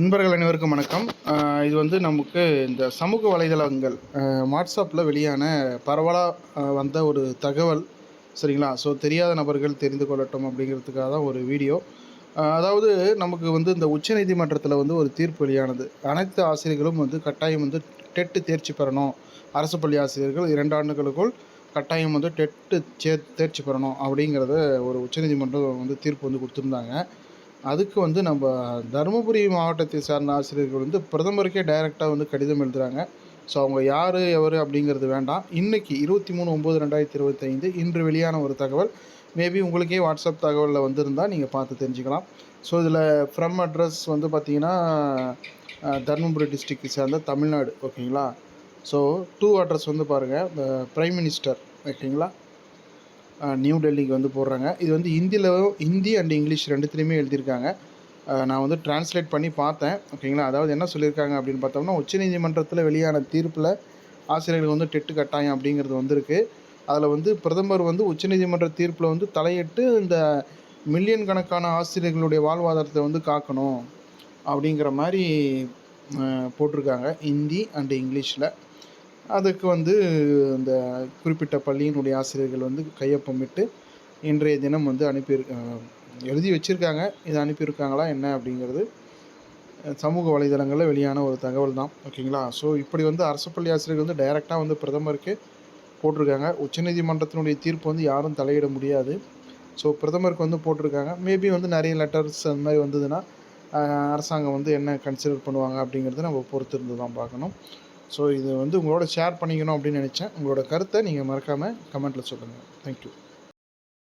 நண்பர்கள் அனைவருக்கும் வணக்கம். இது வந்து நமக்கு இந்த சமூக வலைதளங்கள் வாட்ஸ்அப்பில் வெளியான பரவலாக வந்த ஒரு தகவல் சரிங்களா? ஸோ தெரியாத நபர்கள் தெரிந்து கொள்ளட்டும் அப்படிங்கிறதுக்காக தான் ஒரு வீடியோ. அதாவது நமக்கு வந்து இந்த உச்சநீதிமன்றத்தில் வந்து ஒரு தீர்ப்பு வெளியானது. அனைத்து ஆசிரியர்களும் வந்து கட்டாயம் வந்து டெட்டு தேர்ச்சி பெறணும். அரசு பள்ளி ஆசிரியர்கள் இரண்டு ஆண்டுகளுக்குள் கட்டாயம் வந்து டெட்டு சே தேர்ச்சி பெறணும் அப்படிங்கிறத ஒரு உச்சநீதிமன்றம் வந்து தீர்ப்பு வந்து கொடுத்துருந்தாங்க. அதுக்கு வந்து நம்ம தருமபுரி மாவட்டத்தை சார்ந்த ஆசிரியர்கள் வந்து பிரதமருக்கே டைரெக்டாக வந்து கடிதம் எழுதுகிறாங்க ஸோ அவங்க யார் எவர் அப்படிங்கிறது வேண்டாம். இன்றைக்கி இருபத்தி மூணு ஒம்பது ரெண்டாயிரத்தி இருபத்தைந்து இன்று வெளியான ஒரு தகவல். மேபி உங்களுக்கே வாட்ஸ்அப் தகவலில் வந்திருந்தால் நீங்கள் பார்த்து தெரிஞ்சுக்கலாம். ஸோ இதில் ஃப்ரம் அட்ரஸ் வந்து பார்த்தீங்கன்னா தருமபுரி டிஸ்ட்ரிக்டை சேர்ந்த தமிழ்நாடு ஓகேங்களா ஸோ டூ அட்ரஸ் வந்து பாருங்கள் ப்ரைம் மினிஸ்டர் ஓகேங்களா நியூ டெல்லிக்கு வந்து போடுறாங்க. இது வந்து ஹிந்தியில் ஹிந்தி அண்ட் இங்கிலீஷ் ரெண்டுத்துலேயுமே எழுதியிருக்காங்க. நான் வந்து டிரான்ஸ்லேட் பண்ணி பார்த்தேன். ஓகேங்களா அதாவது என்ன சொல்லியிருக்காங்க அப்படின்னு பார்த்தோம்னா உச்சநீதிமன்றத்தில் வெளியான தீர்ப்பில் ஆசிரியர்கள் வந்து டெட்டு கட்டாயம் அப்படிங்கிறது வந்திருக்கு. அதில் வந்து பிரதமர் வந்து உச்சநீதிமன்ற தீர்ப்பில் வந்து தலையிட்டு இந்த மில்லியன் கணக்கான ஆசிரியர்களுடைய வாழ்வாதாரத்தை வந்து காக்கணும் அப்படிங்கிற மாதிரி போட்டிருக்காங்க. ஹிந்தி அண்ட் இங்கிலீஷில் அதுக்கு வந்து இந்த குறிப்பிட்ட பள்ளியினுடைய ஆசிரியர்கள் வந்து கையொப்பமிட்டு இன்றைய தினம் வந்து அனுப்பி எழுதி வச்சுருக்காங்க. இதை அனுப்பியிருக்காங்களா என்ன அப்படிங்கிறது சமூக வலைதளங்களில் வெளியான ஒரு தகவல் தான். ஓகேங்களா? ஸோ இப்படி வந்து அரசு பள்ளி ஆசிரியர்கள் வந்து டைரெக்டாக வந்து பிரதமருக்கு போட்டிருக்காங்க. உச்சநீதிமன்றத்தினுடைய தீர்ப்பு வந்து யாரும் தலையிட முடியாது. ஸோ பிரதமருக்கு வந்து போட்டிருக்காங்க. மேபி வந்து நிறைய லெட்டர்ஸ் அந்த மாதிரி வந்ததுன்னா அரசாங்கம் வந்து என்ன கன்சிடர் பண்ணுவாங்க அப்படிங்கிறத நம்ம பொறுத்திருந்து தான் பார்க்கணும். ஸோ இது வந்து உங்களோட ஷேர் பண்ணிக்கணும் அப்படின்னு நினச்சேன். உங்களோட கருத்தை நீங்கள் மறக்காமல் கமெண்ட்டில் சொல்லுங்கள் தேங்க்யூ